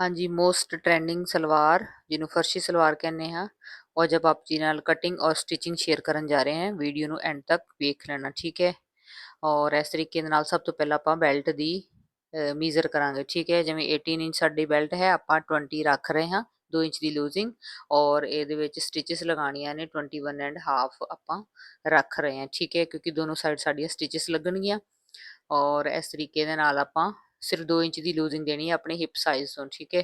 ਹਾਂਜੀ most trending salwar, ਜਿਹਨੂੰ ਫਰਸ਼ੀ ਸਲਵਾਰ ਕਹਿੰਦੇ ਹਾਂ, ਉਹ ਅੱਜ ਆਪ ਜੀ ਨਾਲ ਕਟਿੰਗ ਔਰ ਸਟਿਚਿੰਗ ਸ਼ੇਅਰ ਕਰਨ ਜਾ ਰਹੇ ਹਾਂ ਵੀਡੀਓ ਨੂੰ ਐਂਡ ਤੱਕ ਵੇਖ ਲੈਣਾ, ਠੀਕ ਹੈ? ਔਰ ਇਸ ਤਰੀਕੇ ਦੇ ਨਾਲ ਸਭ ਤੋਂ ਪਹਿਲਾਂ ਆਪਾਂ ਬੈਲਟ ਦੀ ਮੀਜ਼ਰ ਕਰਾਂਗੇ, ਠੀਕ ਹੈ? ਜਿਵੇਂ 18 ਇੰਚ ਸਾਡੀ ਬੈਲਟ ਹੈ, ਆਪਾਂ 20 ਰੱਖ ਰਹੇ ਹਾਂ 2 ਇੰਚ ਦੀ ਲੂਜ਼ਿੰਗ ਔਰ ਇਹਦੇ ਵਿੱਚ ਸਟਿਚਸ ਲਗਾਉਣੀਆਂ ਨੇ 21 ਐਂਡ ਹਾਫ ਆਪਾਂ ਰੱਖ ਰਹੇ ਹਾਂ, ਠੀਕ ਹੈ? ਕਿਉਂਕਿ ਦੋਨੋਂ ਸਾਈਡ ਸਾਡੀਆਂ ਸਟਿਚਸ ਲੱਗਣਗੀਆਂ, ਔਰ ਇਸ ਤਰੀਕੇ ਦੇ ਨਾਲ ਆਪਾਂ ਸਿਰਫ 2 ਇੰਚ ਦੀ ਲੂਜ਼ਿੰਗ ਦੇਣੀ ਹੈ ਆਪਣੇ ਹਿਪ ਸਾਈਜ਼ ਤੋਂ, ਠੀਕ ਹੈ?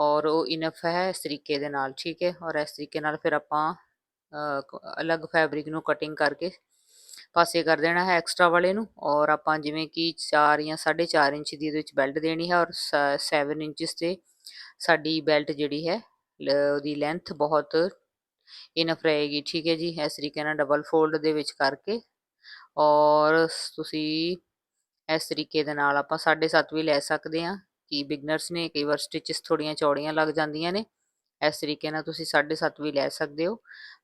ਔਰ ਉਹ ਇਨਫ ਹੈ ਇਸ ਤਰੀਕੇ ਦੇ ਨਾਲ, ਠੀਕ ਹੈ? ਔਰ ਇਸ ਤਰੀਕੇ ਨਾਲ ਫਿਰ ਆਪਾਂ ਅਲੱਗ ਫੈਬਰਿਕ ਨੂੰ ਕਟਿੰਗ ਕਰਕੇ ਪਾਸੇ ਕਰ ਦੇਣਾ ਹੈ ਐਕਸਟਰਾ ਵਾਲੇ ਨੂੰ, ਔਰ ਆਪਾਂ ਜਿਵੇਂ ਕਿ 4 ਜਾਂ 4.5 ਇੰਚ ਦੀ ਇਹਦੇ ਵਿੱਚ ਬੈਲਟ ਦੇਣੀ ਹੈ, ਔਰ 7 ਇੰਚਸ ਤੇ ਸਾਡੀ ਬੈਲਟ ਜਿਹੜੀ ਹੈ ਉਹਦੀ ਲੈਂਥ ਬਹੁਤ ਇਨਫ ਰਹੇਗੀ, ਠੀਕ ਹੈ ਜੀ? ਇਸ ਤਰੀਕੇ ਨਾਲ ਡਬਲ ਫੋਲਡ ਦੇ ਵਿੱਚ ਕਰਕੇ, ਔਰ ਤੁਸੀਂ ਇਸ ਤਰੀਕੇ ਦੇ ਨਾਲ ਆਪਾਂ 7.5 ਵੀ ਲੈ ਸਕਦੇ ਹਾਂ, ਕਿ ਬਿਗਨਰਸ ਨੇ ਕਈ ਵਾਰ ਸਟਿਚਸ ਥੋੜੀਆਂ ਚੌੜੀਆਂ ਲੱਗ ਜਾਂਦੀਆਂ ਨੇ, ਇਸ ਤਰੀਕੇ ਨਾਲ ਤੁਸੀਂ 7.5 ਵੀ ਲੈ ਸਕਦੇ ਹੋ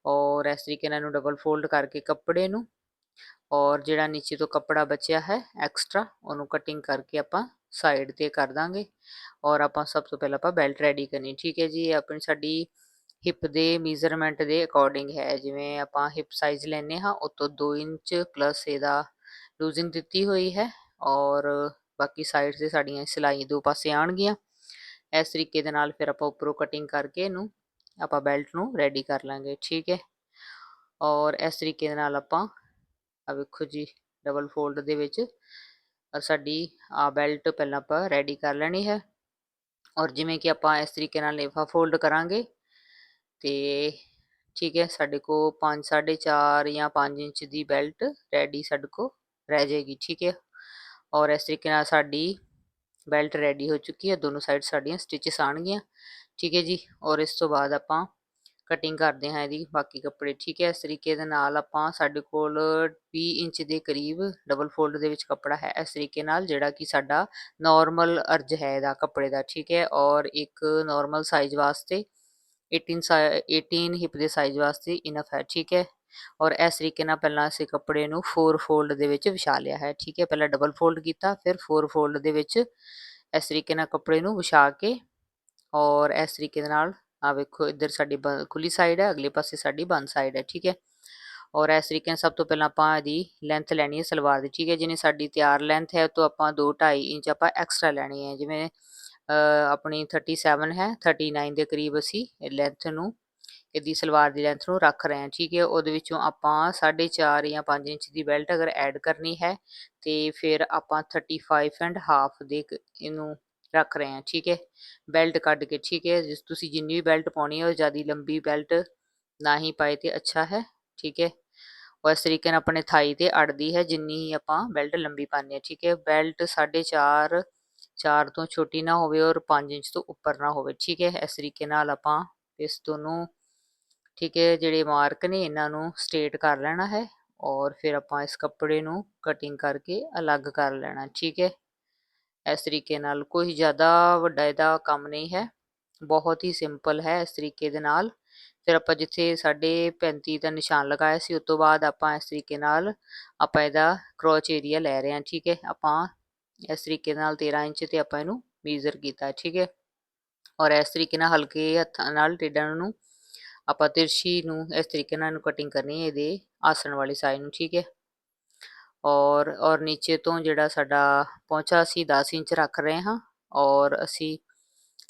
ਔਰ ਇਸ ਤਰੀਕੇ ਨਾਲ ਇਹਨੂੰ ਡਬਲ ਫੋਲਡ ਕਰਕੇ ਕੱਪੜੇ ਨੂੰ ਔਰ ਜਿਹੜਾ ਨੀਚੇ ਤੋਂ ਕੱਪੜਾ ਬਚਿਆ ਹੈ ਐਕਸਟਰਾ ਉਹਨੂੰ ਕਟਿੰਗ ਕਰਕੇ ਆਪਾਂ ਸਾਈਡ ਤੇ ਕਰ ਦਾਂਗੇ ਔਰ ਆਪਾਂ ਸਭ ਤੋਂ ਪਹਿਲਾਂ ਆਪਾਂ ਬੈਲਟ ਰੈਡੀ ਕਰਨੀ ਠੀਕ ਹੈ ਜੀ ਆਪਣੀ ਸਾਡੀ ਹਿਪ ਦੇ ਮੇਜ਼ਰਮੈਂਟ ਦੇ ਅਕੋਰਡਿੰਗ ਹੈ, ਜਿਵੇਂ ਆਪਾਂ ਹਿਪ ਸਾਈਜ਼ ਲੈਨੇ ਹਾਂ ਉਤੋਂ 2 ਇੰਚ ਪਲੱਸ ਇਹਦਾ ਲੂਜ਼ਿੰਗ ਦਿੱਤੀ ਹੋਈ ਹੈ ਔਰ ਬਾਕੀ ਸਾਈਡ ਤੇ ਸਾਡੀਆਂ ਸਿਲਾਈ ਦੋ ਪਾਸੇ ਆਣਗੀਆਂ ਇਸ ਤਰੀਕੇ ਦੇ ਨਾਲ ਫਿਰ ਆਪਾਂ ਉੱਪਰੋਂ ਕਟਿੰਗ ਕਰਕੇ ਇਹਨੂੰ ਆਪਾਂ ਬੈਲਟ ਨੂੰ ਰੈਡੀ ਕਰ ਲਾਂਗੇ, ਠੀਕ ਹੈ। ਔਰ ਇਸ ਤਰੀਕੇ ਦੇ ਨਾਲ ਆਪਾਂ ਆ ਵੇਖੋ ਜੀ ਡਬਲ ਫੋਲਡ ਦੇ ਵਿੱਚ ਸਾਡੀ ਆ ਬੈਲਟ ਪਹਿਲਾਂ ਆਪਾਂ ਰੈਡੀ ਕਰ ਲੈਣੀ ਹੈ। ਔਰ ਜਿਵੇਂ ਕਿ ਆਪਾਂ ਇਸ ਤਰੀਕੇ ਨਾਲ ਲੇਫਾ ਫੋਲਡ ਕਰਾਂਗੇ ਤੇ ਠੀਕ ਹੈ, ਸਾਡੇ ਕੋ 5 4.5 ਜਾਂ 5 ਇੰਚ ਦੀ ਬੈਲਟ ਰੈਡੀ ਸਾਡੇ ਕੋ ਰਹਿ ਜਾਏਗੀ, ਠੀਕ ਹੈ। ਔਰ ਇਸ ਤਰੀਕੇ ਨਾਲ ਸਾਡੀ ਬੈਲਟ ਰੈਡੀ ਹੋ ਚੁੱਕੀ ਹੈ। ਦੋਨੋਂ ਸਾਈਡ ਸਾਡੀਆਂ ਸਟਿਚਸ ਆਣਗੀਆਂ ਠੀਕ ਹੈ ਜੀ? ਔਰ ਇਸ ਤੋਂ ਬਾਅਦ ਆਪਾਂ ਕਟਿੰਗ ਕਰਦੇ ਹਾਂ ਇਹਦੀ। ਬਾਕੀ ਕੱਪੜੇ, ਠੀਕ ਹੈ? ਇਸ ਤਰੀਕੇ ਦੇ ਨਾਲ ਆਪਾਂ ਸਾਡੇ ਕੋਲ 20 ਇੰਚ ਦੇ ਕਰੀਬ ਡਬਲ ਫੋਲਡ ਦੇ ਵਿੱਚ ਕੱਪੜਾ ਹੈ। ਇਸ ਤਰੀਕੇ ਨਾਲ ਜਿਹੜਾ ਕਿ ਸਾਡਾ ਨਾਰਮਲ ਅਰਜ ਹੈ ਇਹਦਾ ਕੱਪੜੇ ਦਾ, ਠੀਕ ਹੈ? ਔਰ ਇੱਕ ਨਾਰਮਲ ਸਾਈਜ਼ ਵਾਸਤੇ 18 18 ਹਿਪ ਦੇ ਸਾਈਜ਼ ਵਾਸਤੇ ਇਨਫ ਹੈ, ਠੀਕ ਹੈ? ਔਰ ਇਸ ਤਰੀਕੇ ਨਾਲ ਪਹਿਲਾਂ ਅਸੀਂ ਕੱਪੜੇ ਨੂੰ 4 ਫੋਲਡ ਦੇ ਵਿੱਚ ਵਿਛਾ ਲਿਆ ਹੈ, ਠੀਕ ਹੈ? ਪਹਿਲਾਂ ਡਬਲ ਫੋਲਡ ਕੀਤਾ, ਫਿਰ 4 ਫੋਲਡ ਦੇ ਵਿੱਚ ਇਸ ਤਰੀਕੇ ਨਾਲ ਕੱਪੜੇ ਨੂੰ ਵਿਛਾ ਕੇ ਔਰ ਇਸ ਤਰੀਕੇ ਦੇ ਨਾਲ ਆ ਵੇਖੋ, ਇੱਧਰ ਸਾਡੀ ਖੁੱਲੀ ਸਾਈਡ ਹੈ, ਅਗਲੇ ਪਾਸੇ ਸਾਡੀ ਬੰਦ ਸਾਈਡ ਹੈ, ਠੀਕ ਹੈ? ਔਰ ਇਸ ਤਰੀਕੇ ਨਾਲ ਸਭ ਤੋਂ ਪਹਿਲਾਂ ਆਪਾਂ ਇਹਦੀ ਲੈਂਥ ਲੈਣੀ ਹੈ ਸਲਵਾਰ ਦੀ, ਠੀਕ ਹੈ? ਜਿਵੇਂ ਸਾਡੀ ਤਿਆਰ ਲੈਂਥ ਹੈ ਤੋਂ ਆਪਾਂ 2 2.5 ਇੰਚ ਆਪਾਂ ਐਕਸਟਰਾ ਲੈਣੀ ਹੈ, ਜਿਵੇਂ ਆਪਣੀ 37 ਹੈ 39 ਦੇ ਕਰੀਬ ਅਸੀਂ ਲੈਂਥ ਨੂੰ ਇਹਦੀ ਸਲਵਾਰ ਦੀ ਲੈਂਥ ਨੂੰ ਰੱਖ ਰਹੇ ਹਾਂ, ਠੀਕ ਹੈ। ਉਹਦੇ ਵਿੱਚੋਂ ਆਪਾਂ 4.5 ਜਾਂ 5 ਇੰਚ ਦੀ ਬੈਲਟ ਅਗਰ ਐਡ ਕਰਨੀ ਹੈ, ਤੇ ਫਿਰ ਆਪਾਂ 35 ਐਂਡ ਹਾਫ ਦੇ ਇਹਨੂੰ ਰੱਖ ਰਹੇ ਹਾਂ, ਠੀਕ ਹੈ। ਬੈਲਟ ਕੱਢ ਕੇ, ਠੀਕ ਹੈ। ਜਿਸ ਤੁਸੀਂ ਜਿੰਨੀ ਵੀ ਬੈਲਟ ਪਾਉਣੀ ਹੈ, ਉਹ ਜ਼ਿਆਦਾ ਲੰਬੀ ਬੈਲਟ ਨਾ ਹੀ ਪਾਏ ਤੇ ਅੱਛਾ ਹੈ, ਠੀਕ ਹੈ। ਉਹ ਇਸ ਤਰੀਕੇ ਨਾਲ ਆਪਣੇ ਥਾਈ ਤੇ ਅੜਦੀ ਹੈ, ਜਿੰਨੀ ਹੀ ਆਪਾਂ ਬੈਲਟ ਲੰਬੀ ਪਾਉਂਦੇ ਹਾਂ, ਠੀਕ ਹੈ। ਬੈਲਟ 4.5 4 ਤੋਂ ਛੋਟੀ ਨਾ ਹੋਵੇ ਔਰ 5 ਇੰਚ ਤੋਂ ਉੱਪਰ ਨਾ ਹੋਵੇ, ਠੀਕ ਹੈ। ਇਸ ਤਰੀਕੇ ਨਾਲ ਆਪਾਂ ਇਸ ਦੋਨੋਂ ਠੀਕ ਹੈ, ਜਿਹੜੇ ਮਾਰਕ ਨੇ ਇਹਨਾਂ ਨੂੰ ਸਟੇਟ ਕਰ ਲੈਣਾ ਹੈ ਔਰ ਫਿਰ ਆਪਾਂ ਇਸ ਕੱਪੜੇ ਨੂੰ ਕਟਿੰਗ ਕਰਕੇ ਅਲੱਗ ਕਰ ਲੈਣਾ, ਠੀਕ ਹੈ। ਇਸ ਤਰੀਕੇ ਨਾਲ ਕੋਈ ਜ਼ਿਆਦਾ ਵੱਡਾ ਇਹਦਾ ਕੰਮ ਨਹੀਂ ਹੈ, ਬਹੁਤ ਹੀ ਸਿੰਪਲ ਹੈ ਇਸ ਤਰੀਕੇ ਦੇ ਨਾਲ। ਫਿਰ ਆਪਾਂ ਜਿੱਥੇ ਸਾਡੇ 35 ਦਾ ਨਿਸ਼ਾਨ ਲਗਾਇਆ ਸੀ, ਉਸ ਤੋਂ ਬਾਅਦ ਆਪਾਂ ਇਸ ਤਰੀਕੇ ਨਾਲ ਆਪਾਂ ਇਹਦਾ ਕਰੋਚ ਏਰੀਆ ਲੈ ਰਹੇ ਹਾਂ, ਠੀਕ ਹੈ। ਆਪਾਂ ਇਸ ਤਰੀਕੇ ਨਾਲ 13 ਇੰਚ ਤੇ ਆਪਾਂ ਇਹਨੂੰ ਮੇਜ਼ਰ ਕੀਤਾ, ਠੀਕ ਹੈ। ਔਰ ਇਸ ਤਰੀਕੇ ਨਾਲ ਹਲਕੇ ਹੱਥਾਂ ਨਾਲ ਟੇਡਾਂ ਨੂੰ ਆਪਾਂ ਤਿਰਛੀ ਨੂੰ ਇਸ ਤਰੀਕੇ ਨਾਲ ਇਹਨੂੰ ਕਟਿੰਗ ਕਰਨੀ ਹੈ ਇਹਦੇ ਆਸਣ ਵਾਲੀ ਸਾਈਡ ਨੂੰ, ਠੀਕ ਹੈ? ਔਰ ਔਰ ਨੀਚੇ ਤੋਂ ਜਿਹੜਾ ਸਾਡਾ ਪਹੁੰਚਾ ਅਸੀਂ 10 ਇੰਚ ਰੱਖ ਰਹੇ ਹਾਂ ਔਰ ਅਸੀਂ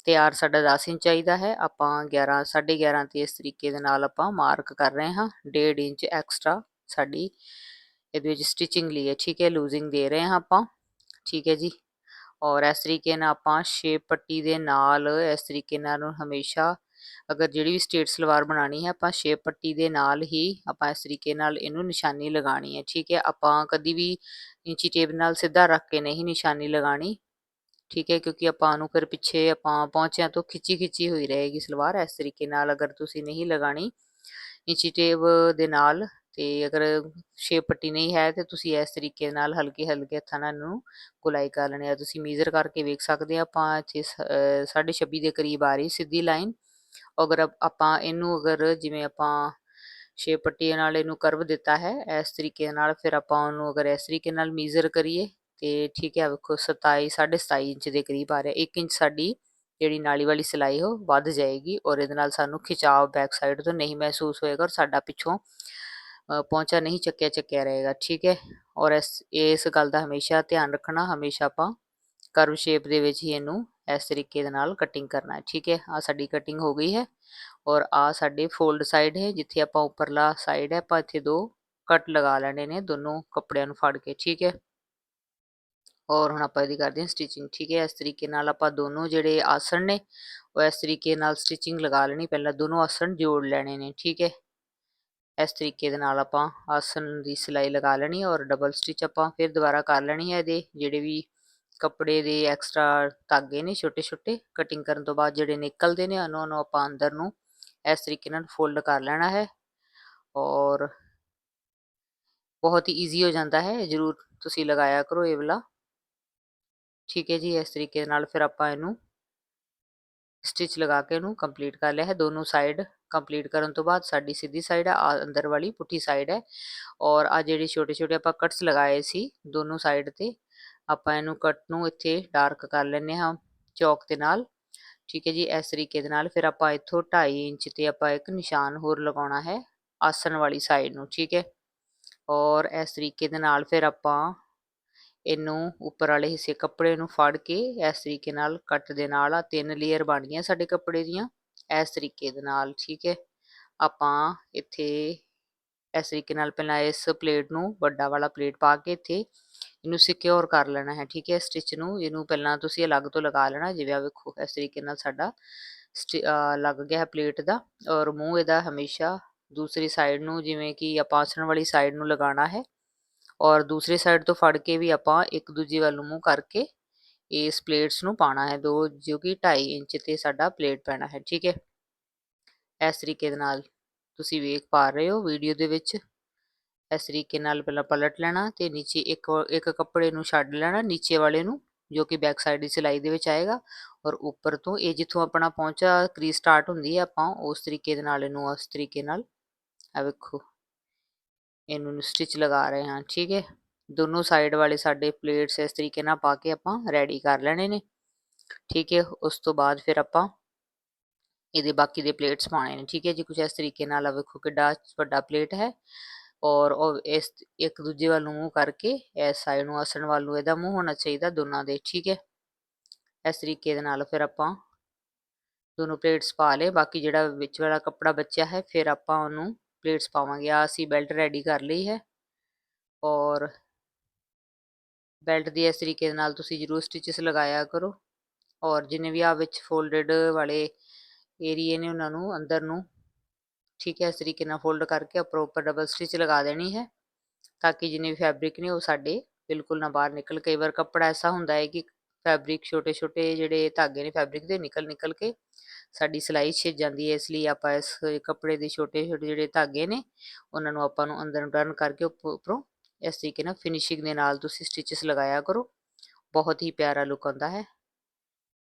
ਤਿਆਰ ਸਾਡਾ 10 ਇੰਚ ਚਾਹੀਦਾ ਹੈ, ਆਪਾਂ 11 11.5 ਤੇ ਇਸ ਤਰੀਕੇ ਦੇ ਨਾਲ ਆਪਾਂ ਮਾਰਕ ਕਰ ਰਹੇ ਹਾਂ 1.5 ਇੰਚ ਐਕਸਟਰਾ ਸਾਡੀ ਇਹਦੇ ਵਿੱਚ ਸਟਿਚਿੰਗ ਲਈ ਹੈ, ਠੀਕ ਹੈ? ਲੂਜ਼ਿੰਗ ਦੇ ਰਹੇ ਹਾਂ ਆਪਾਂ, ਠੀਕ ਹੈ ਜੀ? ਔਰ ਇਸ ਤਰੀਕੇ ਨਾਲ ਆਪਾਂ ਸ਼ੇਪ ਪੱਟੀ ਦੇ ਨਾਲ ਇਸ ਤਰੀਕੇ ਨਾਲ ਹਮੇਸ਼ਾ ਅਗਰ ਜਿਹੜੀ ਵੀ ਸਟੇਟ ਸਲਵਾਰ ਬਣਾਉਣੀ ਹੈ, ਆਪਾਂ ਸ਼ੇਪ ਪੱਟੀ ਦੇ ਨਾਲ ਹੀ ਆਪਾਂ ਇਸ ਤਰੀਕੇ ਨਾਲ ਇਹਨੂੰ ਨਿਸ਼ਾਨੀ ਲਗਾਣੀ ਹੈ। ਠੀਕ ਹੈ, ਆਪਾਂ ਕਦੀ ਵੀ ਇੰਚੀ ਟੇਪ ਨਾਲ ਸਿੱਧਾ ਰੱਖ ਕੇ ਨਹੀਂ ਨਿਸ਼ਾਨੀ ਲਗਾਣੀ ਠੀਕ ਹੈ, ਕਿਉਂਕਿ ਆਪਾਂ ਨੂੰ ਫਿਰ ਪਿੱਛੇ ਆਪਾਂ ਪਹੁੰਚਿਆਂ ਤੋਂ ਖਿੱਚੀ ਖਿੱਚੀ ਹੋਈ ਰਹੇਗੀ ਸਲਵਾਰ, ਇਸ ਤਰੀਕੇ ਨਾਲ ਅਗਰ ਤੁਸੀਂ ਨਹੀਂ ਲਗਾਣੀ ਇੰਚੀ ਟੇਪ ਦੇ ਨਾਲ ਤੇ ਅਗਰ ਸ਼ੇਪ ਪੱਟੀ ਨਹੀਂ ਹੈ ਤੇ ਤੁਸੀਂ ਇਸ ਤਰੀਕੇ ਨਾਲ ਹਲਕੇ ਹਲਕੇ ਹੱਥਾਂ ਨਾਲ ਇਹਨੂੰ ਗੁਲਾਈ ਕਰ ਲੈਣੀ ਹੈ। ਤੁਸੀਂ ਮੇਜ਼ਰ ਕਰਕੇ ਵੇਖ ਸਕਦੇ ਆ, ਆਪਾਂ ਇੱਥੇ 26 ਦੇ ਕਰੀਬ ਆ ਰਹੀ ਸਿੱਧੀ ਲਾਈਨ। ਅਗਰ ਆਪਾਂ ਇਹਨੂੰ ਅਗਰ ਜਿਵੇਂ ਆਪਾਂ ਛੇ ਪੱਟੀ ਨਾਲ ਇਹਨੂੰ ਕਰਵ ਦਿੱਤਾ ਹੈ, ਇਸ ਤਰੀਕੇ ਨਾਲ ਫਿਰ ਆਪਾਂ ਉਹਨੂੰ ਅਗਰ ਇਸ ਤਰੀਕੇ ਨਾਲ ਮੇਜ਼ਰ ਕਰੀਏ, ਤੇ ਠੀਕ ਹੈ, ਵੇਖੋ 27 27.5 ਇੰਚ ਦੇ ਕਰੀਬ ਆ ਰਿਹਾ 1 ਇੰਚ ਸਾਡੀ ਜਿਹੜੀ ਨਾਲੀ ਵਾਲੀ ਸਿਲਾਈ ਉਹ ਵੱਧ ਜਾਏਗੀ ਔਰ ਇਹਦੇ ਨਾਲ ਸਾਨੂੰ ਖਿਚਾਵ ਬੈਕ ਸਾਈਡ ਤੋਂ ਨਹੀਂ ਮਹਿਸੂਸ ਹੋਏਗਾ ਔਰ ਸਾਡਾ ਪਿੱਛੋਂ ਪਹੁੰਚਾ ਨਹੀਂ ਚੱਕਿਆ ਚੱਕਿਆ ਰਹੇਗਾ, ਠੀਕ ਹੈ, ਔਰ ਇਸ ਇਸ ਗੱਲ ਦਾ ਹਮੇਸ਼ਾ ਧਿਆਨ ਰੱਖਣਾ, ਹਮੇਸ਼ਾ ਆਪਾਂ ਕਰਵ ਸ਼ੇਪ ਦੇ ਵਿੱਚ ਹੀ ਇਹਨੂੰ ਇਸ ਤਰੀਕੇ ਦੇ ਨਾਲ ਕਟਿੰਗ ਕਰਨਾ ਹੈ। ਠੀਕ ਹੈ ਆ ਸਾਡੀ ਕਟਿੰਗ ਹੋ ਗਈ ਹੈ ਔਰ ਆ ਸਾਡੇ ਫੋਲਡ ਸਾਈਡ ਹੈ, ਜਿੱਥੇ ਆਪਾਂ ਉੱਪਰਲਾ ਸਾਈਡ ਹੈ, ਆਪਾਂ ਇੱਥੇ ਦੋ ਕੱਟ ਲਗਾ ਲੈਣੇ ਨੇ, ਦੋਨੋਂ ਕੱਪੜਿਆਂ ਨੂੰ ਫੜ ਕੇ। ਠੀਕ ਹੈ, ਔਰ ਹੁਣ ਆਪਾਂ ਇਹਦੀ ਕਰਦੇ ਹਾਂ ਸਟਿਚਿੰਗ ਠੀਕ ਹੈ, ਇਸ ਤਰੀਕੇ ਨਾਲ ਆਪਾਂ ਦੋਨੋਂ ਜਿਹੜੇ ਆਸਣ ਨੇ, ਉਹ ਇਸ ਤਰੀਕੇ ਨਾਲ ਸਟਿਚਿੰਗ ਲਗਾ ਲੈਣੀ। ਪਹਿਲਾਂ ਦੋਨੋਂ ਆਸਣ ਜੋੜ ਲੈਣੇ ਨੇ। ਠੀਕ ਹੈ, ਇਸ ਤਰੀਕੇ ਦੇ ਨਾਲ ਆਪਾਂ ਆਸਣ ਦੀ ਸਿਲਾਈ ਲਗਾ ਲੈਣੀ ਔਰ ਡਬਲ ਸਟਿਚ ਆਪਾਂ ਫਿਰ ਦੁਬਾਰਾ ਕਰ ਲੈਣੀ ਹੈ ਇਹਦੇ। ਜਿਹੜੇ ਵੀ ਕੱਪੜੇ ਦੇ ਐਕਸਟਰਾ ਧਾਗੇ ਨੇ ਛੋਟੇ ਛੋਟੇ ਕਟਿੰਗ ਕਰਨ ਤੋਂ ਬਾਅਦ ਜਿਹੜੇ ਨਿਕਲਦੇ ਨੇ ਉਹਨਾਂ ਨੂੰ ਆਪਾਂ ਅੰਦਰ ਨੂੰ ਇਸ ਤਰੀਕੇ ਨਾਲ ਫੋਲਡ ਕਰ ਲੈਣਾ ਹੈ ਔਰ ਬਹੁਤ ਹੀ ਈਜ਼ੀ ਹੋ ਜਾਂਦਾ ਹੈ, ਜਰੂਰ ਤੁਸੀਂ ਲਗਾਇਆ ਕਰੋ ਇਹ ਵਾਲਾ। ਠੀਕ ਹੈ ਜੀ, ਇਸ ਤਰੀਕੇ ਨਾਲ ਫਿਰ ਆਪਾਂ ਇਹਨੂੰ ਸਟਿਚ ਲਗਾ ਕੇ ਇਹਨੂੰ ਕੰਪਲੀਟ ਕਰ ਲਿਆ ਹੈ। ਦੋਨੋਂ ਸਾਈਡ ਕੰਪਲੀਟ ਕਰਨ ਤੋਂ ਬਾਅਦ ਸਾਡੀ ਸਿੱਧੀ ਸਾਈਡ ਆ ਅੰਦਰ ਵਾਲੀ ਪੁੱਠੀ ਸਾਈਡ ਹੈ। ਔਰ ਆ ਜਿਹੜੇ ਛੋਟੇ ਛੋਟੇ ਆਪਾਂ ਕਟਸ ਲਗਾਏ ਸੀ ਦੋਨੋਂ ਸਾਈਡ ਤੇ ਆਪਾਂ ਇਹਨੂੰ ਕੱਟ ਨੂੰ ਇੱਥੇ ਡਾਰਕ ਕਰ ਲੈਨੇ ਹਾਂ ਚੌਕ ਦੇ ਨਾਲ, ਠੀਕ ਹੈ ਜੀ, ਇਸ ਤਰੀਕੇ ਦੇ ਨਾਲ, ਫਿਰ ਆਪਾਂ ਇੱਥੋਂ 2.5 ਇੰਚ ਤੇ ਆਪਾਂ ਇੱਕ ਨਿਸ਼ਾਨ ਹੋਰ ਲਗਾਉਣਾ ਹੈ ਆਸਣ ਵਾਲੀ ਸਾਈਡ ਨੂੰ, ਠੀਕ ਹੈ। ਔਰ ਇਸ ਤਰੀਕੇ ਦੇ ਨਾਲ ਫਿਰ ਆਪਾਂ ਇਹਨੂੰ ਉੱਪਰ ਵਾਲੇ ਹਿੱਸੇ ਕੱਪੜੇ ਨੂੰ ਫੜ ਕੇ ਇਸ ਤਰੀਕੇ ਨਾਲ ਕੱਟ ਦੇ ਨਾਲ ਆ ਤਿੰਨ ਲੇਅਰ ਬਣ ਗਈਆਂ ਸਾਡੇ ਕੱਪੜੇ ਦੀਆਂ, ਇਸ ਤਰੀਕੇ ਦੇ ਨਾਲ, ਠੀਕ ਹੈ। ਆਪਾਂ ਇੱਥੇ ਇਸ ਤਰੀਕੇ ਨਾਲ ਪਹਿਲਾਂ ਇਸ ਪਲੇਟ ਨੂੰ ਵੱਡਾ ਵਾਲਾ ਪਲੇਟ ਪਾ ਕੇ ਇੱਥੇ ਇਹਨੂੰ ਸਿਕਿਉਰ ਕਰ ਲੈਣਾ ਹੈ, ਠੀਕ ਹੈ? ਸਟਿਚ ਨੂੰ, ਇਹਨੂੰ ਪਹਿਲਾਂ ਤੁਸੀਂ ਅਲੱਗ ਤੋਂ ਲਗਾ ਲੈਣਾ, ਜਿਵੇਂ ਆ ਵੇਖੋ, ਇਸ ਤਰੀਕੇ ਨਾਲ ਸਾਡਾ ਲੱਗ ਗਿਆ ਹੈ ਪਲੇਟ ਦਾ ਔਰ ਮੂੰਹ ਇਹਦਾ ਹਮੇਸ਼ਾ ਦੂਸਰੀ ਸਾਈਡ ਨੂੰ ਜਿਵੇਂ ਕਿ ਆਪਾਂ ਆਸਣ ਵਾਲੀ ਸਾਈਡ ਨੂੰ ਲਗਾਉਣਾ ਹੈ ਔਰ ਦੂਸਰੀ ਸਾਈਡ ਤੋਂ ਫੜ ਕੇ ਵੀ ਆਪਾਂ ਇੱਕ ਦੂਜੇ ਵੱਲ ਨੂੰ ਮੂੰਹ ਕਰਕੇ ਇਸ ਪਲੇਟਸ ਨੂੰ ਪਾਣਾ ਹੈ, ਦੋ ਜੋ ਕਿ 2.5 ਇੰਚ ਤੇ ਸਾਡਾ ਪਲੇਟ ਪੈਣਾ ਹੈ, ਠੀਕ ਹੈ? ਇਸ ਤਰੀਕੇ ਦੇ ਨਾਲ ਤੁਸੀਂ ਵੇਖ ਪਾ ਰਹੇ ਹੋ ਵੀਡੀਓ ਦੇ ਵਿੱਚ। ਇਸ ਤਰੀਕੇ ਨਾਲ ਪਹਿਲਾਂ ਪਲਟ ਲੈਣਾ ਤੇ ਨੀਚੇ ਇੱਕ ਇੱਕ ਕੱਪੜੇ ਨੂੰ ਛੱਡ ਲੈਣਾ, ਨੀਚੇ ਵਾਲੇ ਨੂੰ, ਜੋ ਕਿ ਬੈਕ ਸਾਈਡ ਦੀ ਸਿਲਾਈ ਦੇ ਵਿੱਚ ਆਏਗਾ। ਔਰ ਉੱਪਰ ਤੋਂ ਇਹ ਜਿੱਥੋਂ ਆਪਣਾ ਪਹੁੰਚਾ ਕਰੀਸ ਸਟਾਰਟ ਹੁੰਦੀ ਹੈ ਆਪਾਂ, ਉਸ ਤਰੀਕੇ ਦੇ ਨਾਲ ਇਹਨੂੰ, ਉਸ ਤਰੀਕੇ ਨਾਲ ਆ ਵੇਖੋ। ਇਹਨੂੰ ਸਟਿਚ ਲਗਾ ਰਹੇ ਹਾਂ, ਠੀਕ ਹੈ? ਦੋਨੋਂ ਸਾਈਡ ਵਾਲੇ ਸਾਡੇ ਪਲੇਟਸ ਇਸ ਤਰੀਕੇ ਨਾਲ ਪਾ ਕੇ ਆਪਾਂ ਰੈਡੀ ਕਰ ਲੈਣੇ ਨੇ, ਠੀਕ ਹੈ? ਉਸ ਤੋਂ ਬਾਅਦ ਫਿਰ ਆਪਾਂ ਇਹਦੇ ਬਾਕੀ ਦੇ ਪਲੇਟਸ ਪਾਣੇ ਨੇ, ਠੀਕ ਹੈ? ਜੀ ਕੁਝ ਇਸ ਤਰੀਕੇ ਨਾਲ ਆ ਵੇਖੋ ਕਿੱਡਾ ਵੱਡਾ ਪਲੇਟ ਹੈ। ਔਰ ਉਹ ਇਸ ਇੱਕ ਦੂਜੇ ਵੱਲ ਨੂੰ ਮੂੰਹ ਕਰਕੇ ਇਸ ਸਾਈਡ ਨੂੰ ਆਸਣ ਵੱਲ ਨੂੰ ਇਹਦਾ ਮੂੰਹ ਹੋਣਾ ਚਾਹੀਦਾ ਦੋਨਾਂ ਦੇ, ਠੀਕ ਹੈ? ਇਸ ਤਰੀਕੇ ਦੇ ਨਾਲ ਫਿਰ ਆਪਾਂ ਦੋਨੋਂ ਪਲੇਟਸ ਪਾ ਲਏ, ਬਾਕੀ ਜਿਹੜਾ ਵਿੱਚ ਵਾਲਾ ਕੱਪੜਾ ਬਚਿਆ ਹੈ, ਫਿਰ ਆਪਾਂ ਉਹਨੂੰ ਪਲੇਟਸ ਪਾਵਾਂਗੇ। ਆ ਅਸੀਂ ਬੈਲਟ ਰੈਡੀ ਕਰ ਲਈ ਹੈ ਔਰ ਬੈਲਟ ਦੀ ਇਸ ਤਰੀਕੇ ਦੇ ਨਾਲ ਤੁਸੀਂ ਜ਼ਰੂਰ ਸਟਿਚਸ ਲਗਾਇਆ ਕਰੋ ਔਰ ਜਿੰਨੇ ਵੀ ਆ ਵਿੱਚ ਫੋਲਡਡ ਵਾਲੇ ਏਰੀਏ ਨੇ ਉਹਨਾਂ ਨੂੰ ਅੰਦਰ ਨੂੰ ਠੀਕ ਹੈ ਇਸ ਤਰੀਕੇ ਨਾਲ ਫੋਲਡ ਕਰਕੇ ਉੱਪਰ ਉੱਪਰ ਡਬਲ ਸਟਿਚ ਲਗਾ ਦੇਣੀ ਹੈ ਤਾਂ ਕਿ ਜਿੰਨੇ ਵੀ ਫੈਬਰਿਕ ਨੇ ਉਹ ਸਾਡੇ ਬਿਲਕੁਲ ਨਾ ਬਾਹਰ ਨਿਕਲ ਕਈ ਵਾਰ ਕੱਪੜਾ ਐਸਾ ਹੁੰਦਾ ਹੈ ਕਿ ਫੈਬਰਿਕ ਛੋਟੇ ਛੋਟੇ ਜਿਹੜੇ ਧਾਗੇ ਨੇ ਫੈਬਰਿਕ ਦੇ ਨਿਕਲ ਨਿਕਲ ਕੇ ਸਾਡੀ ਸਿਲਾਈ ਛਿੱਜ ਜਾਂਦੀ ਹੈ ਇਸ ਲਈ ਆਪਾਂ ਇਸ ਕੱਪੜੇ ਦੇ ਛੋਟੇ ਛੋਟੇ ਜਿਹੜੇ ਧਾਗੇ ਨੇ ਉਹਨਾਂ ਨੂੰ ਆਪਾਂ ਨੂੰ ਅੰਦਰ ਨੂੰ ਟਰਨ ਕਰਕੇ ਉੱਪਰੋਂ ਇਸ ਤਰੀਕੇ ਨਾਲ ਫਿਨਿਸ਼ਿੰਗ ਦੇ ਨਾਲ ਤੁਸੀਂ ਸਟਿਚਸ ਲਗਾਇਆ ਕਰੋ ਬਹੁਤ ਹੀ ਪਿਆਰਾ ਲੁੱਕ ਆਉਂਦਾ ਹੈ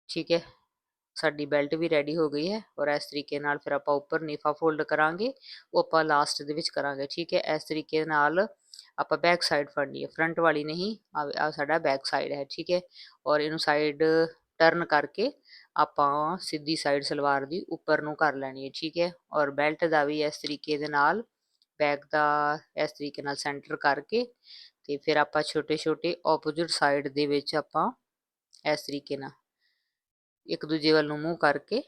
ਠੀਕ ਹੈ ਸਾਡੀ ਬੈਲਟ ਵੀ ਰੈਡੀ ਹੋ ਗਈ ਹੈ ਔਰ ਇਸ ਤਰੀਕੇ ਨਾਲ ਫਿਰ ਆਪਾਂ ਉੱਪਰ ਨੀਫਾ ਫੋਲਡ ਕਰਾਂਗੇ, ਉਹ ਆਪਾਂ ਲਾਸਟ ਦੇ ਵਿੱਚ ਕਰਾਂਗੇ, ਠੀਕ ਹੈ? ਇਸ ਤਰੀਕੇ ਨਾਲ ਆਪਾਂ ਬੈਕ ਸਾਈਡ ਫੜਨੀ ਹੈ ਫਰੰਟ ਵਾਲੀ ਨਹੀਂ ਆ ਸਾਡਾ ਬੈਕ ਸਾਈਡ ਹੈ, ਠੀਕ ਹੈ? ਔਰ ਇਹਨੂੰ ਸਾਈਡ ਟਰਨ ਕਰਕੇ ਆਪਾਂ ਸਿੱਧੀ ਸਾਈਡ ਸਲਵਾਰ ਦੀ ਉੱਪਰ ਨੂੰ ਕਰ ਲੈਣੀ ਹੈ, ਠੀਕ ਹੈ? ਔਰ ਬੈਲਟ ਦਾ ਵੀ ਇਸ ਤਰੀਕੇ ਦੇ ਨਾਲ ਬੈਕ ਦਾ ਇਸ ਤਰੀਕੇ ਨਾਲ ਸੈਂਟਰ ਕਰਕੇ ਤੇ ਫਿਰ ਆਪਾਂ ਛੋਟੇ ਛੋਟੇ ਆਪੋਜ਼ਿਟ ਸਾਈਡ ਦੇ ਵਿੱਚ ਆਪਾਂ ਇਸ ਤਰੀਕੇ ਨਾਲ ਇੱਕ ਦੂਜੇ ਵੱਲ ਨੂੰ ਮੂੰਹ ਕਰਕੇ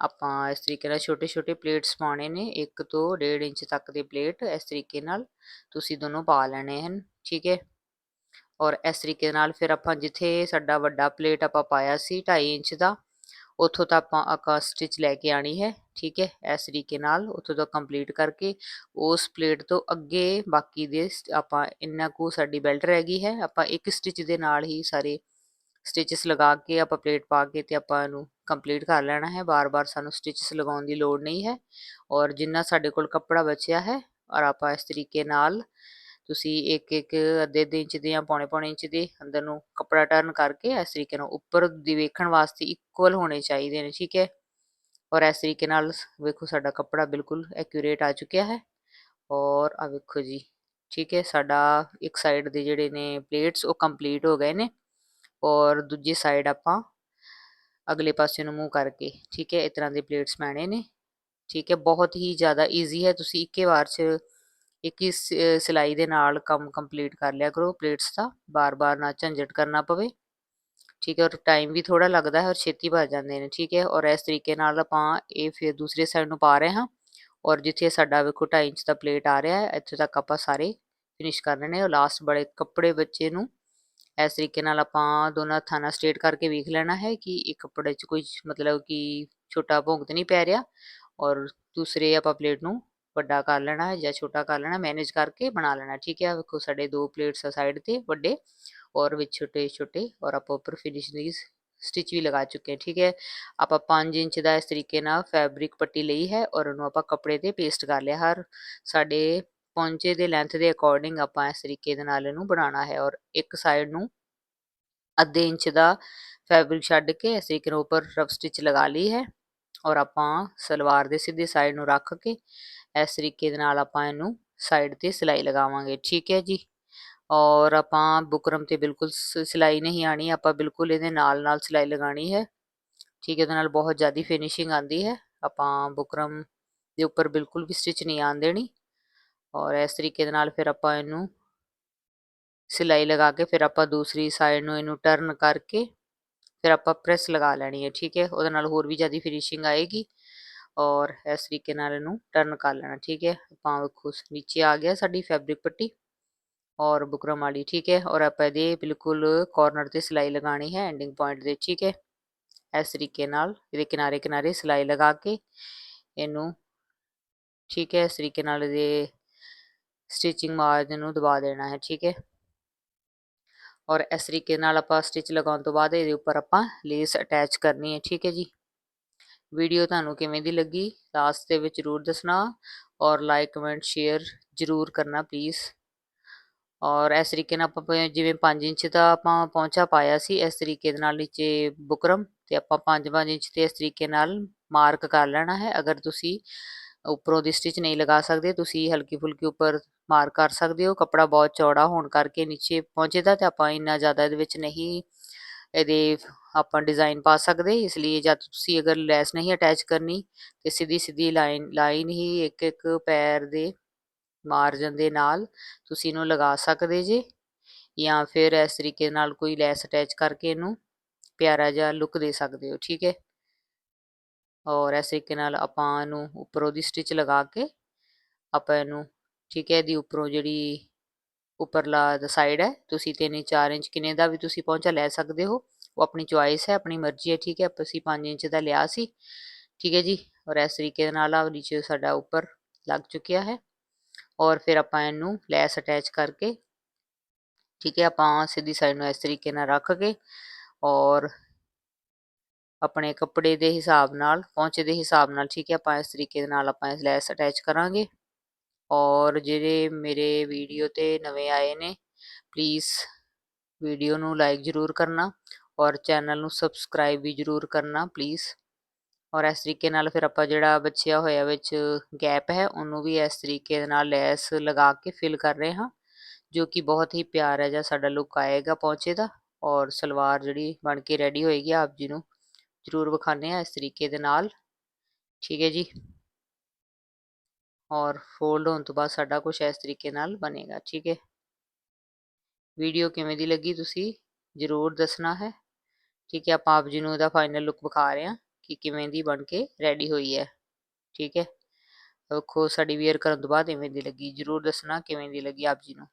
ਆਪਾਂ ਇਸ ਤਰੀਕੇ ਨਾਲ ਛੋਟੇ ਛੋਟੇ ਪਲੇਟਸ ਪਾਉਣੇ ਨੇ 1 ਤੋਂ 1.5 ਇੰਚ ਤੱਕ ਦੇ ਪਲੇਟ ਇਸ ਤਰੀਕੇ ਨਾਲ ਤੁਸੀਂ ਦੋਨੋਂ ਪਾ ਲੈਣੇ ਹਨ, ਠੀਕ ਹੈ? ਔਰ ਇਸ ਤਰੀਕੇ ਨਾਲ ਫਿਰ ਆਪਾਂ ਜਿੱਥੇ ਸਾਡਾ ਵੱਡਾ ਪਲੇਟ ਆਪਾਂ ਪਾਇਆ ਸੀ 2.5 ਇੰਚ ਦਾ, ਉੱਥੋਂ ਤਾਂ ਆਪਾਂ ਆਕਾ ਸਟਿਚ ਲੈ ਕੇ ਆਣੀ ਹੈ, ਠੀਕ ਹੈ? ਇਸ ਤਰੀਕੇ ਨਾਲ ਉੱਥੋਂ ਤੋਂ ਕੰਪਲੀਟ ਕਰਕੇ ਉਸ ਪਲੇਟ ਤੋਂ ਅੱਗੇ ਬਾਕੀ ਦੇ ਆਪਾਂ ਇੰਨਾ ਕੁ ਸਾਡੀ ਬੈਲਟ ਰਹਿ ਗਈ ਹੈ, ਆਪਾਂ ਇੱਕ ਸਟਿਚ ਦੇ ਨਾਲ ਹੀ ਸਾਰੇ ਸਟਿਚਸ ਲਗਾ ਕੇ ਆਪਾਂ ਪਲੇਟ ਪਾ ਕੇ ਤੇ ਆਪਾਂ ਇਹਨੂੰ ਕੰਪਲੀਟ ਕਰ ਲੈਣਾ ਹੈ। ਬਾਰ-ਬਾਰ ਸਾਨੂੰ ਸਟਿਚਸ ਲਗਾਉਣ ਦੀ ਲੋੜ ਨਹੀਂ ਹੈ ਔਰ ਜਿੰਨਾ ਸਾਡੇ ਕੋਲ ਕੱਪੜਾ ਬਚਿਆ ਹੈ ਔਰ ਆਪਾਂ ਇਸ ਤਰੀਕੇ ਨਾਲ ਤੁਸੀਂ ਇੱਕ ਇੱਕ ਅੱਧੇ ਅੱਧੇ ਇੰਚ ਦੇ ਜਾਂ ਪੌਣੇ ਪੌਣੇ ਇੰਚ ਦੇ ਅੰਦਰ ਨੂੰ ਕੱਪੜਾ ਟਰਨ ਕਰਕੇ ਇਸ ਤਰੀਕੇ ਨਾਲ ਉੱਪਰ ਦੀ ਵੇਖਣ ਵਾਸਤੇ ਇਕੁਅਲ ਹੋਣੇ ਚਾਹੀਦੇ ਨੇ, ਠੀਕ ਹੈ? ਔਰ ਇਸ ਤਰੀਕੇ ਨਾਲ ਵੇਖੋ ਸਾਡਾ ਕੱਪੜਾ ਬਿਲਕੁਲ ਐਕੂਰੇਟ ਆ ਚੁੱਕਿਆ ਹੈ ਔਰ ਆ ਵੇਖੋ ਜੀ, ਠੀਕ ਹੈ? ਸਾਡਾ ਇੱਕ ਸਾਈਡ ਦੇ ਜਿਹੜੇ ਨੇ ਪਲੇਟਸ ਉਹ ਕੰਪਲੀਟ ਹੋ ਗਏ ਨੇ। ਔਰ ਦੂਜੀ ਸਾਈਡ ਆਪਾਂ ਅਗਲੇ ਪਾਸੇ ਨੂੰ ਮੂੰਹ ਕਰਕੇ, ਠੀਕ ਹੈ, ਇਸ ਤਰ੍ਹਾਂ ਦੇ ਪਲੇਟਸ ਪੈਣੇ ਨੇ, ਠੀਕ ਹੈ, ਬਹੁਤ ਹੀ ਜ਼ਿਆਦਾ ਈਜ਼ੀ ਹੈ, ਤੁਸੀਂ ਇੱਕੇ ਵਾਰ 'ਚ ਇੱਕ ਹੀ ਸਿਲਾਈ ਦੇ ਨਾਲ ਕੰਮ ਕੰਪਲੀਟ ਕਰ ਲਿਆ ਕਰੋ ਪਲੇਟਸ ਦਾ, ਬਾਰ-ਬਾਰ ਨਾ ਝੰਜਟ ਕਰਨਾ ਪਵੇ, ਠੀਕ ਹੈ, ਔਰ ਟਾਈਮ ਵੀ ਥੋੜਾ ਲੱਗਦਾ ਹੈ, ਔਰ ਛੇਤੀ ਭਰ ਜਾਂਦੇ ਨੇ, ਠੀਕ ਹੈ, ਔਰ ਇਸ ਤਰੀਕੇ ਨਾਲ ਆਪਾਂ ਇਹ ਫਿਰ ਦੂਸਰੇ ਸਾਈਡ ਨੂੰ ਪਾ ਰਹੇ ਹਾਂ, ਔਰ ਜਿੱਥੇ ਸਾਡਾ ਵੇਖੋ 2.5 ਇੰਚ ਦਾ ਪਲੇਟ ਆ ਰਿਹਾ ਹੈ, ਇੱਥੇ ਤੱਕ ਆਪਾਂ ਸਾਰੇ ਫਿਨਿਸ਼ ਕਰ ਲੈਣੇ, ਔਰ ਲਾਸਟ ਬੜੇ ਕੱਪੜੇ ਬੱਚੇ ਨੂੰ ਇਸ ਤਰੀਕੇ ਨਾਲ ਆਪਾਂ ਦੋਨਾਂ ਹੱਥਾਂ ਨਾਲ ਸਟ੍ਰੇਟ ਕਰਕੇ ਵੇਖ ਲੈਣਾ ਹੈ ਕਿ ਇੱਕ ਕੱਪੜੇ 'ਚ ਕੋਈ ਮਤਲਬ ਕਿ ਛੋਟਾ ਭੁੰਗ ਤੇ ਨਹੀਂ ਪੈ ਰਿਹਾ ਔਰ ਦੂਸਰੇ ਆਪਾਂ ਪਲੇਟ ਨੂੰ ਵੱਡਾ ਕਰ ਲੈਣਾ ਹੈ ਜਾਂ ਛੋਟਾ ਕਰ ਲੈਣਾ ਮੈਨੇਜ ਕਰਕੇ ਬਣਾ ਲੈਣਾ, ਠੀਕ ਹੈ? ਵੇਖੋ ਸਾਡੇ ਦੋ ਪਲੇਟਸ ਆ ਸਾਈਡ ਤੇ ਵੱਡੇ ਔਰ ਵਿੱਚ ਛੋਟੇ ਛੋਟੇ ਔਰ ਆਪਾਂ ਉੱਪਰ ਫਿਨਿਸ਼ਿੰਗ ਸਟਿਚ ਵੀ ਲਗਾ ਚੁੱਕੇ ਹਾਂ, ਠੀਕ ਹੈ? ਆਪਾਂ 5 ਇੰਚ ਦਾ ਇਸ ਤਰੀਕੇ ਨਾਲ ਫੈਬਰਿਕ ਪੱਟੀ ਲਈ ਹੈ ਔਰ ਉਹਨੂੰ ਆਪਾਂ ਕੱਪੜੇ ਤੇ ਪੇਸਟ ਕਰ ਲਿਆ, ਹਰ ਸਾਡੇ ਪੌਂਚੇ ਦੇ ਲੈਂਥ ਦੇ ਅਕੋਰਡਿੰਗ ਆਪਾਂ ਇਸ ਤਰੀਕੇ ਦੇ ਨਾਲ ਇਹਨੂੰ ਬਣਾਉਣਾ ਹੈ ਔਰ ਇੱਕ ਸਾਈਡ ਨੂੰ ਅੱਧੇ ਇੰਚ ਦਾ ਫੈਬਰਿਕ ਛੱਡ ਕੇ ਅਸੀਂ ਇੱਕ ਨਾਲ ਉੱਪਰ ਰਫ ਸਟਿਚ ਲਗਾ ਲਈ ਹੈ ਔਰ ਆਪਾਂ ਸਲਵਾਰ ਦੇ ਸਿੱਧੇ ਸਾਈਡ ਨੂੰ ਰੱਖ ਕੇ ਇਸ ਤਰੀਕੇ ਦੇ ਨਾਲ ਆਪਾਂ ਇਹਨੂੰ ਸਾਈਡ ਤੇ ਸਿਲਾਈ ਲਗਾਵਾਂਗੇ, ਠੀਕ ਹੈ ਜੀ? ਔਰ ਆਪਾਂ ਬੁਕਰਮ ਤੇ ਬਿਲਕੁਲ ਸ- ਸਿਲਾਈ ਨਹੀਂ ਆਣੀ ਆਪਾਂ ਬਿਲਕੁਲ ਇਹਦੇ ਨਾਲ ਨਾਲ ਸਿਲਾਈ ਲਗਾਣੀ ਹੈ, ਠੀਕ ਹੈ, ਇਹਦੇ ਨਾਲ ਬਹੁਤ ਜ਼ਿਆਦਾ ਫਿਨਿਸ਼ਿੰਗ ਆਂਦੀ ਹੈ, ਆਪਾਂ ਬੁਕਰਮ ਦੇ ਉੱਪਰ ਬਿਲਕੁਲ ਵੀ ਸਟਿਚ ਨਹੀਂ ਆਣ ਦੇਣੀ। ਔਰ ਇਸ ਤਰੀਕੇ ਦੇ ਨਾਲ ਫਿਰ ਆਪਾਂ ਇਹਨੂੰ ਸਿਲਾਈ ਲਗਾ ਕੇ ਫਿਰ ਆਪਾਂ ਦੂਸਰੀ ਸਾਈਡ ਨੂੰ ਇਹਨੂੰ ਟਰਨ ਕਰਕੇ ਫਿਰ ਆਪਾਂ ਪ੍ਰੈਸ ਲਗਾ ਲੈਣੀ ਹੈ, ਠੀਕ ਹੈ? ਉਹਦੇ ਨਾਲ ਹੋਰ ਵੀ ਜ਼ਿਆਦਾ ਫਿਨਿਸ਼ਿੰਗ ਆਏਗੀ ਔਰ ਇਸ ਤਰੀਕੇ ਨਾਲ ਇਹਨੂੰ ਟਰਨ ਕਰ ਲੈਣਾ, ਠੀਕ ਹੈ? ਆਪਾਂ ਵੇਖੋ, ਨੀਚੇ ਆ ਗਿਆ ਸਾਡੀ ਫੈਬਰਿਕ ਪੱਟੀ ਔਰ ਬੁਕਰਮ ਵਾਲੀ, ਠੀਕ ਹੈ? ਔਰ ਆਪਾਂ ਇਹਦੇ ਬਿਲਕੁਲ ਕਾਰਨਰ ਤੇ ਸਿਲਾਈ ਲਗਾਣੀ ਹੈ ਐਂਡਿੰਗ ਪੁਆਇੰਟ ਦੇ, ਠੀਕ ਹੈ? ਇਸ ਤਰੀਕੇ ਨਾਲ ਇਹਦੇ ਕਿਨਾਰੇ ਕਿਨਾਰੇ ਸਿਲਾਈ ਲਗਾ ਕੇ ਇਹਨੂੰ, ਠੀਕ ਹੈ? ਇਸ ਤਰੀਕੇ ਨਾਲ ਇਹਦੇ ਸਟਿਚਿੰਗ ਮਾਰਜਨ ਨੂੰ ਦਬਾ ਦੇਣਾ ਹੈ, ਠੀਕ ਹੈ। ਔਰ ਇਸ ਤਰੀਕੇ ਨਾਲ ਆਪਾਂ ਸਟਿਚ ਲਗਾਉਣ ਤੋਂ ਬਾਅਦ ਇਹਦੇ ਉੱਪਰ ਆਪਾਂ ਲੇਸ ਅਟੈਚ ਕਰਨੀ ਹੈ, ਠੀਕ ਹੈ ਜੀ। ਵੀਡੀਓ ਤੁਹਾਨੂੰ ਕਿਵੇਂ ਦੀ ਲੱਗੀ ਲਾਸਟ ਦੇ ਵਿੱਚ ਜ਼ਰੂਰ ਦੱਸਣਾ ਔਰ ਲਾਈਕ ਕਮੈਂਟ ਸ਼ੇਅਰ ਜ਼ਰੂਰ ਕਰਨਾ ਪਲੀਜ਼ ਔਰ ਇਸ ਤਰੀਕੇ ਨਾਲ ਆਪਾਂ ਜਿਵੇਂ 5 ਇੰਚ ਦਾ ਆਪਾਂ ਪਹੁੰਚਾ ਪਾਇਆ ਸੀ, ਇਸ ਤਰੀਕੇ ਦੇ ਨਾਲ ਨੀਚੇ ਬੁਕਰਮ ਤੇ ਆਪਾਂ 5-5 ਇੰਚ ਤੇ ਇਸ ਤਰੀਕੇ ਨਾਲ ਮਾਰਕ ਕਰ ਲੈਣਾ ਹੈ। ਅਗਰ ਤੁਸੀਂ ਉੱਪਰੋਂ ਦੀ ਸਟਿਚ ਨਹੀਂ ਲਗਾ ਸਕਦੇ, ਤੁਸੀਂ ਹਲਕੀ ਫੁਲਕੀ ਉੱਪਰ ਮਾਰਕ ਕਰ ਸਕਦੇ ਹੋ, ਕੱਪੜਾ ਬਹੁਤ ਚੌੜਾ ਹੋਣ ਕਰਕੇ ਨੀਚੇ ਪਹੁੰਚੇਦਾ ਅਤੇ ਆਪਾਂ ਇੰਨਾ ਜ਼ਿਆਦਾ ਇਹਦੇ ਵਿੱਚ ਨਹੀਂ ਇਹਦੇ ਆਪਾਂ ਡਿਜ਼ਾਇਨ ਪਾ ਸਕਦੇ, ਇਸ ਲਈ ਜਦ ਤੁਸੀਂ ਅਗਰ ਲੈਸ ਨਹੀਂ ਅਟੈਚ ਕਰਨੀ ਅਤੇ ਸਿੱਧੀ ਸਿੱਧੀ ਲਾਈਨ ਲਾਈਨ ਹੀ ਇੱਕ ਇੱਕ ਪੈਰ ਦੇ ਮਾਰਜਨ ਦੇ ਨਾਲ ਤੁਸੀਂ ਇਹਨੂੰ ਲਗਾ ਸਕਦੇ ਜੇ ਜਾਂ ਫਿਰ ਇਸ ਤਰੀਕੇ ਨਾਲ ਕੋਈ ਲੈਸ ਅਟੈਚ ਕਰਕੇ ਇਹਨੂੰ ਪਿਆਰਾ ਜਿਹਾ ਲੁੱਕ ਦੇ ਸਕਦੇ ਹੋ, ਠੀਕ ਹੈ? ਔਰ ਇਸ ਤਰੀਕੇ ਨਾਲ ਆਪਾਂ ਇਹਨੂੰ ਉੱਪਰੋਂ ਦੀ ਸਟਿਚ ਲਗਾ ਕੇ ਆਪਾਂ ਇਹਨੂੰ ਠੀਕ ਹੈ, ਇਹਦੀ ਉੱਪਰੋਂ ਜਿਹੜੀ ਉੱਪਰਲਾ ਦਾ ਸਾਈਡ ਹੈ, ਤੁਸੀਂ 3-4 ਇੰਚ ਕਿੰਨੇ ਦਾ ਵੀ ਤੁਸੀਂ ਪਹੁੰਚਾ ਲੈ ਸਕਦੇ ਹੋ। ਉਹ ਆਪਣੀ ਚੁਆਇਸ ਹੈ, ਆਪਣੀ ਮਰਜ਼ੀ ਹੈ, ਠੀਕ ਹੈ, ਅਸੀਂ 5 ਇੰਚ ਦਾ ਲਿਆ ਸੀ। ਠੀਕ ਹੈ ਜੀ, ਔਰ ਇਸ ਤਰੀਕੇ ਦੇ ਨਾਲ ਆ ਨੀਚੇ ਸਾਡਾ ਉੱਪਰ ਲੱਗ ਚੁੱਕਿਆ ਹੈ। ਔਰ ਫਿਰ ਆਪਾਂ ਇਹਨੂੰ ਲੈਸ ਅਟੈਚ ਕਰਕੇ, ਠੀਕ ਹੈ, ਆਪਾਂ ਸਿੱਧੀ ਸਾਈਡ ਨੂੰ ਇਸ ਤਰੀਕੇ ਨਾਲ ਰੱਖ ਕੇ ਔਰ ਆਪਣੇ ਕੱਪੜੇ ਦੇ ਹਿਸਾਬ ਨਾਲ, ਪਹੁੰਚੇ ਦੇ ਹਿਸਾਬ ਨਾਲ, ਠੀਕ ਹੈ, ਆਪਾਂ ਇਸ ਤਰੀਕੇ ਦੇ ਨਾਲ ਆਪਾਂ ਇਸ ਲੈਸ ਅਟੈਚ ਕਰਾਂਗੇ। ਔਰ ਜਿਹੜੇ ਮੇਰੇ ਵੀਡੀਓ ਤੇ ਨਵੇਂ ਆਏ ਨੇ ਪਲੀਜ਼ ਵੀਡੀਓ ਨੂੰ ਲਾਈਕ ਜ਼ਰੂਰ ਕਰਨਾ ਔਰ ਚੈਨਲ ਨੂੰ ਸਬਸਕ੍ਰਾਈਬ ਵੀ ਜ਼ਰੂਰ ਕਰਨਾ ਪਲੀਜ਼ ਔਰ ਇਸ ਤਰੀਕੇ ਨਾਲ ਫਿਰ ਆਪਾਂ ਜਿਹੜਾ ਬਚਿਆ ਹੋਇਆ ਵਿੱਚ ਗੈਪ ਹੈ, ਉਹਨੂੰ ਵੀ ਇਸ ਤਰੀਕੇ ਦੇ ਨਾਲ ਲੈਸ ਲਗਾ ਕੇ ਫਿਲ ਕਰ ਰਹੇ ਹਾਂ, ਜੋ ਕਿ ਬਹੁਤ ਹੀ ਪਿਆਰਾ ਜਿਹਾ ਸਾਡਾ ਲੁੱਕ ਆਏਗਾ ਪਹੁੰਚੇ ਦਾ ਔਰ ਸਲਵਾਰ ਜਿਹੜੀ ਬਣ ਕੇ ਰੈਡੀ ਹੋਏਗੀ, ਆਪ ਜੀ ਨੂੰ ਜ਼ਰੂਰ ਵਿਖਾਣੇ ਆ ਇਸ ਤਰੀਕੇ ਦੇ ਨਾਲ, ਠੀਕ ਹੈ ਜੀ। ਔਰ ਫੋਲਡ ਹੋਣ ਤੋਂ ਬਾਅਦ ਸਾਡਾ ਕੁਝ ਇਸ ਤਰੀਕੇ ਨਾਲ ਬਣੇਗਾ, ਠੀਕ ਹੈ? ਵੀਡੀਓ ਕਿਵੇਂ ਦੀ ਲੱਗੀ ਤੁਸੀਂ ਜ਼ਰੂਰ ਦੱਸਣਾ ਹੈ, ਠੀਕ ਹੈ? ਆਪਾਂ ਆਪ ਜੀ ਨੂੰ ਇਹਦਾ ਫਾਈਨਲ ਲੁੱਕ ਵਿਖਾ ਰਹੇ ਹਾਂ ਕਿ ਕਿਵੇਂ ਦੀ ਬਣ ਕੇ ਰੈਡੀ ਹੋਈ ਹੈ, ਠੀਕ ਹੈ? ਵੇਖੋ ਸਾਡੀ ਵੇਅਰ ਕਰਨ ਤੋਂ ਬਾਅਦ ਇਵੇਂ ਦੀ ਲੱਗੀ, ਜ਼ਰੂਰ ਦੱਸਣਾ ਕਿਵੇਂ ਦੀ ਲੱਗੀ ਆਪ ਜੀ ਨੂੰ।